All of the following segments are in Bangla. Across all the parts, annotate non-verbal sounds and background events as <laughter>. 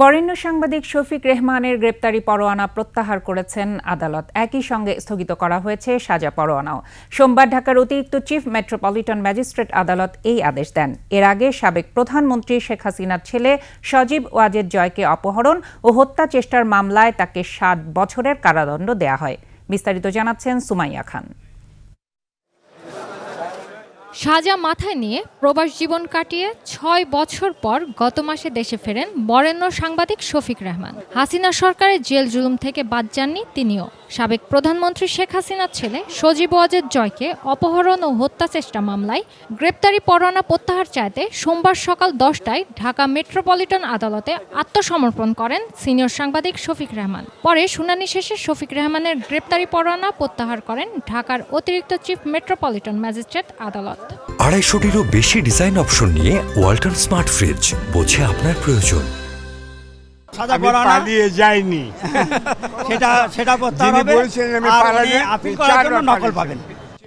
বরেণ্য সাংবাদিক শফিক রেহমানের গ্রেপ্তারি পরোয়ানা প্রত্যাহার করেছেন আদালত। একই সঙ্গে স্থগিত করা হয়েছে সাজা পরোয়ানাও। সোমবার ঢাকার অতিরিক্ত চিফ মেট্রোপলিটন ম্যাজিস্ট্রেট আদালত এই আদেশ দেন। এর আগে সাবেক প্রধানমন্ত্রী শেখ হাসিনার ছেলে সজীব ওয়াজেদ জয়কে অপহরণ ও হত্যা চেষ্টার মামলায় তাকে সাত বছরের কারাদণ্ড দেয়া হয়। বিস্তারিত জানাচ্ছেন সুমাইয়া খান। সাজা মাথায় নিয়ে প্রবাস জীবন কাটিয়ে ছয় বছর পর গত মাসে দেশে ফেরেন বরেণ্য সাংবাদিক শফিক রহমান। হাসিনা সরকারের জেল জুলুম থেকে বাদ যাননি তিনিও। সাবেক প্রধানমন্ত্রী শেখ হাসিনার ছেলে সজীব ওয়াজেদ জয়কে অপহরণ ও হত্যা চেষ্টা মামলায় গ্রেপ্তারি পরোয়ানা প্রত্যাহার চাইতে সোমবার সকাল দশটায় ঢাকা মেট্রোপলিটন আদালতে আত্মসমর্পণ করেন সিনিয়র সাংবাদিক শফিক রহমান। পরে শুনানি শেষে শফিক রহমানের গ্রেপ্তারি পরোয়ানা প্রত্যাহার করেন ঢাকার অতিরিক্ত চিফ মেট্রোপলিটন ম্যাজিস্ট্রেট আদালত। আড়াইশোটিরও বেশি ডিজাইন অপশন নিয়ে ওয়ালটন স্মার্ট ফ্রিজ বোঝে আপনার প্রয়োজন। সাদা আমি না পালিয়ে যাইনি। <laughs> সেটা সেটা প্রত্যাহার হবে। বলছেন আমি আর পালালে, উনি আপিল তিনি করার জন্য নকল পাবেন।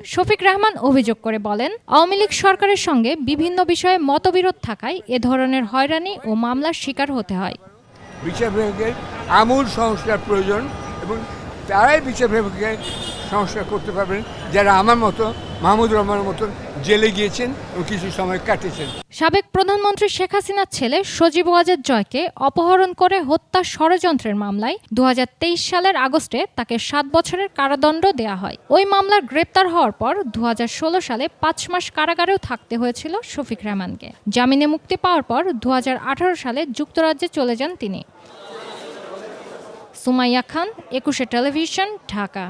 শফিক রহমান অভিযোগ করে বলেন আওয়ামী লীগ সরকারের সঙ্গে বিভিন্ন বিষয়ে মতবিরোধ থাকায় এ ধরনের হয়রানি ও মামলার শিকার হতে হয়। বিচার বিভাগের আমূল সংস্কার প্রয়োজন এবং তারাই বিচার বিভাগের সংস্কার করতে পারবেন যারা আমার মতো মাহমুদ রহমানের মতন জেলে গিয়েছেন ও কিছু সময় কাটিয়েছেন। সাবেক প্রধানমন্ত্রী শেখ হাসিনার ছেলে সজীব ওয়াজেদ জয়কে অপহরণ করে হত্যা ষড়যন্ত্রের মামলায় দুহাজার তেইশ সালের আগস্টে তাকে সাত বছরের কারাদণ্ড দেয়া হয়। ওই মামলার গ্রেপ্তার হওয়ার পর দু হাজার ষোলো সালে পাঁচ মাস কারাগারেও থাকতে হয়েছিল শফিক রহমানকে জামিনে মুক্তি পাওয়ার পর দু হাজার আঠারো সালে যুক্তরাজ্যে চলে যান তিনি। সুমাইয়া খান, একুশে টেলিভিশন, ঢাকা।